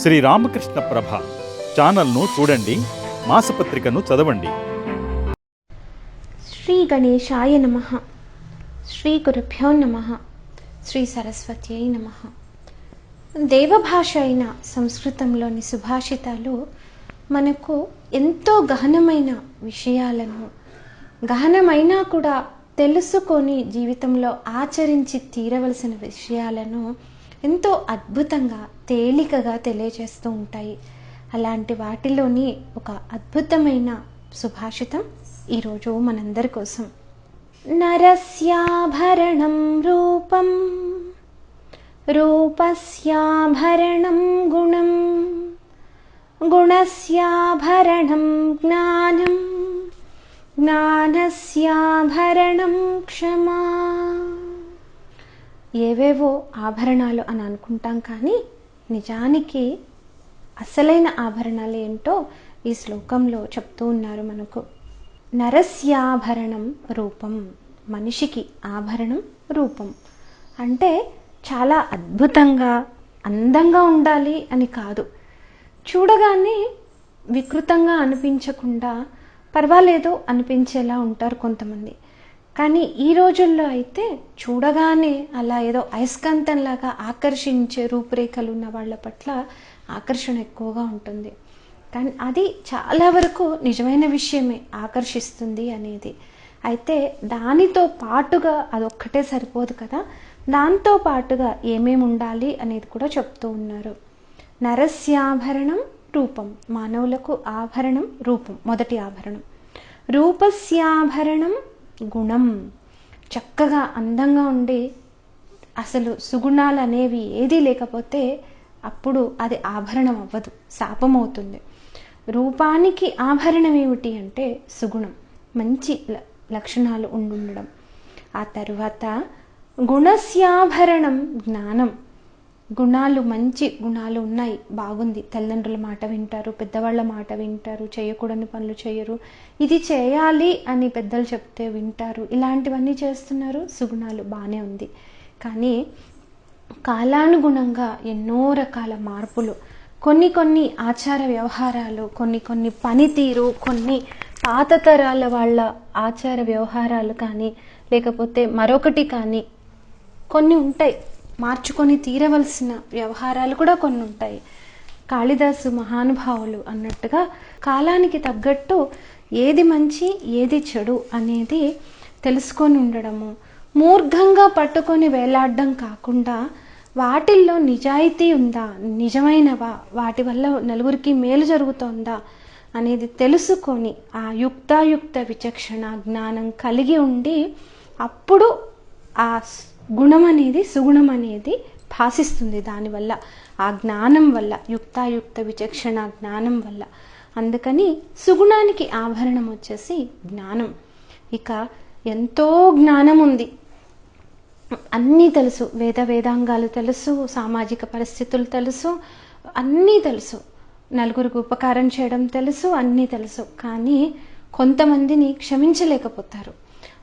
శ్రీ రామకృష్ణ ప్రభ ఛానల్ను చూడండి మాసపత్రికను చదవండి. శ్రీ గణేశాయ నమ. శ్రీ గురుభ్యో నమ. శ్రీ సరస్వత్యై నమ. దేవభాష అయిన సంస్కృతంలోని సుభాషితాలు మనకు ఎంతో గహనమైన విషయాలను గహనమైనా కూడా తెలుసుకొని జీవితంలో ఆచరించి తీరవలసిన విషయాలను ఎంతో అద్భుతంగా తేలికగా తెలియజేస్తూ ఉంటాయి. అలాంటి వాటిలోని ఒక అద్భుతమైన సుభాషితం ఈరోజు మనందరి కోసం. నరస్యాభరణం రూపం రూపస్యాభరణం గుణం గుణస్యాభరణం జ్ఞానం జ్ఞానస్యాభరణం క్షమా. ఏవేవో ఆభరణాలు అని అనుకుంటాం కానీ నిజానికి అసలైన ఆభరణాలు ఏంటో ఈ శ్లోకంలో చెప్తూ ఉన్నారు మనకు. నరస్యాభరణం రూపం మనిషికి ఆభరణం రూపం. అంటే చాలా అద్భుతంగా అందంగా ఉండాలి అని కాదు. చూడగానే వికృతంగా అనిపించకుండా పర్వాలేదు అనిపించేలా ఉంటారు కొంతమంది. కానీ ఈ రోజుల్లో అయితే చూడగానే అలా ఏదో అయస్కాంతంలాగా ఆకర్షించే రూపురేఖలు ఉన్న వాళ్ళ పట్ల ఆకర్షణ ఎక్కువగా ఉంటుంది. కానీ అది చాలా వరకు నిజమైన విషయమే ఆకర్షిస్తుంది అనేది. అయితే దానితో పాటుగా అదొక్కటే సరిపోదు కదా? దాంతో పాటుగా ఏమేమి ఉండాలి అనేది కూడా చెప్తూ ఉన్నారు. నరస్యాభరణం రూపం మానవులకు ఆభరణం రూపం మొదటి ఆభరణం. రూపస్యాభరణం గుణం చక్కగా అందంగా ఉండి అసలు సుగుణాలు అనేవి ఏదీ లేకపోతే అప్పుడు అది ఆభరణం అవ్వదు శాపం అవుతుంది రూపానికి ఆభరణం ఏమిటి అంటే సుగుణం మంచి ల- లక్షణాలు ఉండుండడం. ఆ తర్వాత గుణస్యాభరణం జ్ఞానం. గుణాలు మంచి గుణాలు ఉన్నాయి. బాగుంది. తల్లిదండ్రుల మాట వింటారు పెద్దవాళ్ళ మాట వింటారు చేయకూడని పనులు చేయరు. ఇది చేయాలి అని పెద్దలు చెప్తే వింటారు. ఇలాంటివన్నీ చేస్తున్నారు. సుగుణాలు బాగానే ఉంది. కానీ కాలానుగుణంగా ఎన్నో రకాల మార్పులు కొన్ని కొన్ని ఆచార వ్యవహారాలు కొన్ని కొన్ని పనితీరు కొన్ని పాత తరాల వాళ్ళ ఆచార వ్యవహారాలు కానీ లేకపోతే మరొకటి కానీ కొన్ని ఉంటాయి. మార్చుకొని తీరవలసిన వ్యవహారాలు కూడా కొన్ని ఉంటాయి కాళిదాసు మహానుభావులు అన్నట్టుగా కాలానికి తగ్గట్టు ఏది మంచి ఏది చెడు అనేది తెలుసుకొని ఉండడము మూర్ఘంగా పట్టుకొని వేలాడడం కాకుండా వాటిల్లో నిజాయితీ ఉందా నిజమైనవా వాటి వల్ల నలుగురికి మేలు జరుగుతోందా అనేది తెలుసుకొని ఆ యుక్తాయుక్త విచక్షణ జ్ఞానం కలిగి ఉండి అప్పుడు ఆ గుణం అనేది సుగుణం అనేది భాసిస్తుంది దానివల్ల ఆ జ్ఞానం వల్ల యుక్తాయుక్త విచక్షణ జ్ఞానం వల్ల. అందుకని సుగుణానికి ఆభరణం వచ్చేసి జ్ఞానం. ఇక ఎంతో జ్ఞానం ఉంది. అన్నీ తెలుసు. వేద వేదాంగాలు తెలుసు సామాజిక పరిస్థితులు తెలుసు అన్నీ తెలుసు. నలుగురికి ఉపకారం చేయడం తెలుసు అన్నీ తెలుసు. కానీ కొంతమందిని క్షమించలేకపోతారు.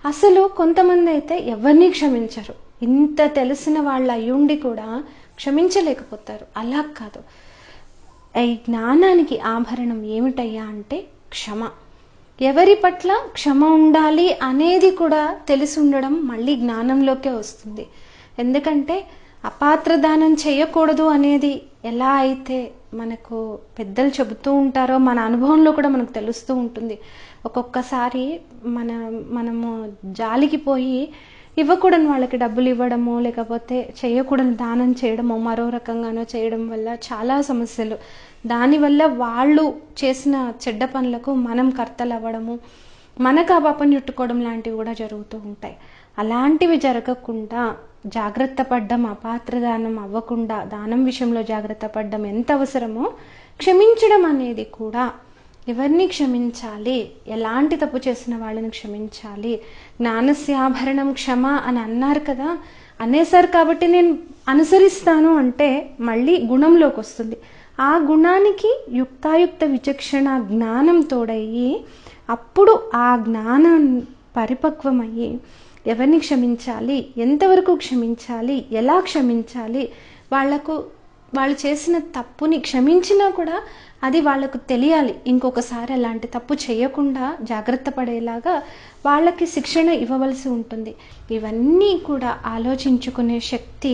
అసలు కొంతమంది అయితే ఎవరిని క్షమించరు? ఇంత తెలిసిన వాళ్ళు అయ్యుండి కూడా క్షమించలేకపోతారు. అలా కాదు. ఈ జ్ఞానానికి ఆభరణం ఏమిటయ్యా అంటే క్షమ. ఎవరి పట్ల క్షమ ఉండాలి అనేది కూడా తెలిసి ఉండడం మళ్ళీ జ్ఞానంలోకే వస్తుంది. ఎందుకంటే అపాత్ర దానం చేయకూడదు అనేది ఎలా అయితే మనకు పెద్దలు చెబుతూ ఉంటారో మన అనుభవంలో కూడా మనకు తెలుస్తూ ఉంటుంది. ఒక్కొక్కసారి మన మనము జాలికి పోయి ఇవ్వకూడని వాళ్ళకి డబ్బులు ఇవ్వడము లేకపోతే చేయకూడని దానం చేయడము మరో రకంగానో చేయడం వల్ల చాలా సమస్యలు. దానివల్ల వాళ్ళు చేసిన చెడ్డ పనులకు మనం కర్తలు అవ్వడము మనకు ఆ పాపం చుట్టుకోవడం లాంటివి కూడా జరుగుతూ ఉంటాయి. అలాంటివి జరగకుండా జాగ్రత్త పడ్డం అపాత్ర దానం అవ్వకుండా దానం విషయంలో జాగ్రత్త పడ్డం ఎంత అవసరమో క్షమించడం అనేది కూడా ఎవరిని క్షమించాలి? ఎలాంటి తప్పు చేసిన వాళ్ళని క్షమించాలి? జ్ఞానస్యాభరణం క్షమ అని అన్నారు కదా అనేసారు కాబట్టి నేను అనుసరిస్తాను అంటే మళ్ళీ గుణంలోకి వస్తుంది. ఆ గుణానికి యుక్తాయుక్త విచక్షణ జ్ఞానం తోడయ్యి అప్పుడు ఆ జ్ఞానం పరిపక్వమయ్యి ఎవరిని క్షమించాలి? ఎంతవరకు క్షమించాలి? ఎలా క్షమించాలి? వాళ్ళకు వాళ్ళు చేసిన తప్పుని క్షమించినా కూడా అది వాళ్ళకు తెలియాలి. ఇంకొకసారి అలాంటి తప్పు చేయకుండా జాగ్రత్త పడేలాగా వాళ్ళకి శిక్షణ ఇవ్వవలసి ఉంటుంది. ఇవన్నీ కూడా ఆలోచించుకునే శక్తి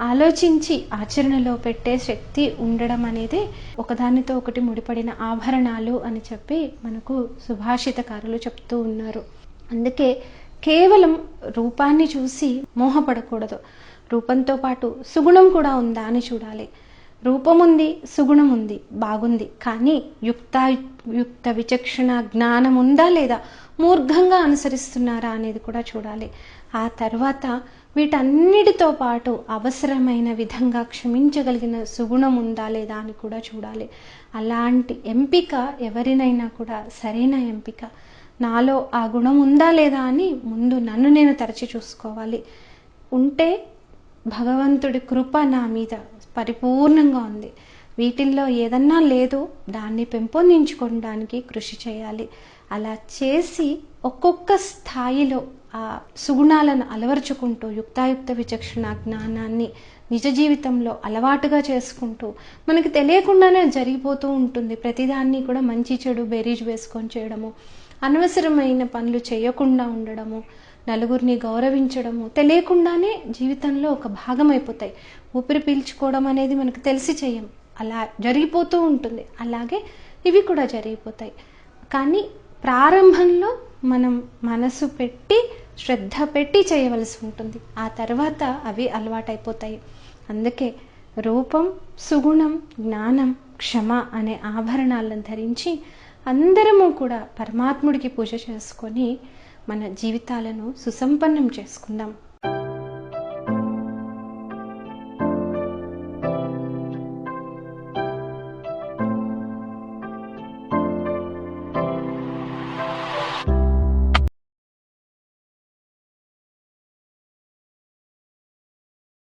ఆలోచించి ఆచరణలో పెట్టే శక్తి ఉండడం అనేది ఒకదానితో ఒకటి ముడిపడిన ఆభరణాలు అని చెప్పి మనకు సుభాషితకారులు చెప్తూ ఉన్నారు. అందుకే కేవలం రూపాన్ని చూసి మోహపడకూడదు. రూపంతో పాటు సుగుణం కూడా ఉందా అని చూడాలి. రూపం ఉంది సుగుణం ఉంది బాగుంది. కానీ యుక్త యుక్త విచక్షణ జ్ఞానం ఉందా లేదా మూర్ఘంగా అనుసరిస్తున్నారా అనేది కూడా చూడాలి. ఆ తర్వాత వీటన్నిటితో పాటు అవసరమైన విధంగా క్షమించగలిగిన సుగుణం ఉందా లేదా అని కూడా చూడాలి. అలాంటి ఎంపిక ఎవరినైనా కూడా సరైన ఎంపిక నాలో ఆ గుణం ఉందా లేదా అని ముందు నన్ను నేను తరచి చూసుకోవాలి. ఉంటే భగవంతుడి కృప నా మీద పరిపూర్ణంగా ఉంది. వీటిల్లో ఏదన్నా లేదు దాన్ని పెంపొందించుకోవడానికి కృషి చేయాలి. అలా చేసి ఒక్కొక్క స్థాయిలో ఆ సుగుణాలను అలవర్చుకుంటూ యుక్తాయుక్త విచక్షణ జ్ఞానాన్ని నిజ జీవితంలో అలవాటుగా చేసుకుంటూ మనకి తెలియకుండానే జరిగిపోతూ ఉంటుంది. ప్రతిదాన్ని కూడా మంచి చెడు బేరీజ్ వేసుకొని చేయడము. అనవసరమైన పనులు చేయకుండా ఉండడము నలుగురిని గౌరవించడము తెలియకుండానే జీవితంలో ఒక భాగం అయిపోతాయి ఊపిరి పీల్చుకోవడం అనేది మనకు తెలిసి చేయం. అలా జరిగిపోతూ ఉంటుంది. అలాగే ఇవి కూడా జరిగిపోతాయి. కానీ ప్రారంభంలో మనం మనసు పెట్టి శ్రద్ధ పెట్టి చేయవలసి ఉంటుంది. ఆ తర్వాత అవి అలవాటైపోతాయి. అందుకే రూపం సుగుణం జ్ఞానం క్షమ అనే ఆభరణాలను ధరించి అందరము కూడా పరమాత్ముడికి పూజ చేసుకొని మన జీవితాలను సుసంపన్నం చేసుకుందాం.